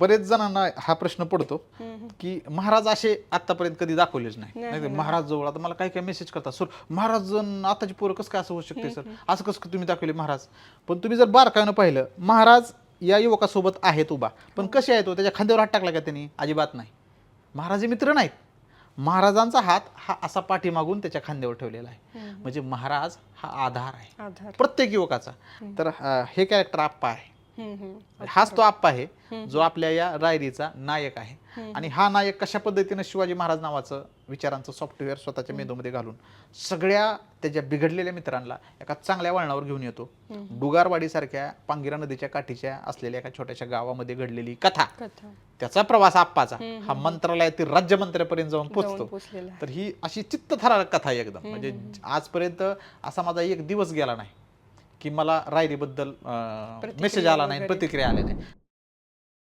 बरेच जणांना हा प्रश्न पडतो की महाराज असे आतापर्यंत कधी दाखवलेच नाही. महाराज जवळ. आता मला काही काही मेसेज करतात. सर महाराज आताची पोरं कसं काय असं होऊ शकते सर? असं कसं तुम्ही दाखवले महाराज? पण तुम्ही जर बारकाईनं पाहिलं महाराज या युवकासोबत आहेत उभा. पण कसे आहेत तो त्याच्या खांद्यावर हात टाकला का त्यांनी? अजिबात नाही. महाराज हे मित्र नाहीत. महाराजांचा हात हा असा पाठीमागून त्याच्या खांद्यावर ठेवलेला आहे. म्हणजे महाराज हा आधार आहे. प्रत्येक युवकाचा. तर हे कॅरेक्टर आप्पा आहे. हाच तो आप्पा आहे जो आपल्या या रायरीचा नायक आहे. आणि हा नायक कशा पद्धतीनं शिवाजी महाराज नावाचं विचारांचं सॉफ्टवेअर स्वतःच्या मेंदूमध्ये घालून सगळ्या त्याच्या बिघडलेल्या मित्रांना एका चांगल्या वळणावर घेऊन येतो. डुगारवाडी सारख्या पांगिरा नदीच्या काठीच्या असलेल्या एका छोट्याशा गावामध्ये घडलेली कथा. त्याचा प्रवास आप्पाचा. हा मंत्रालयातील राज्यमंत्र्यापर्यंत जाऊन आहे. तर ही अशी चित्तथरारक कथा आहे एकदम. म्हणजे आजपर्यंत असा माझा एक दिवस गेला नाही. की मला रायरीबद्दल मेसेज आला नाही प्रतिक्रिया आल्या नाही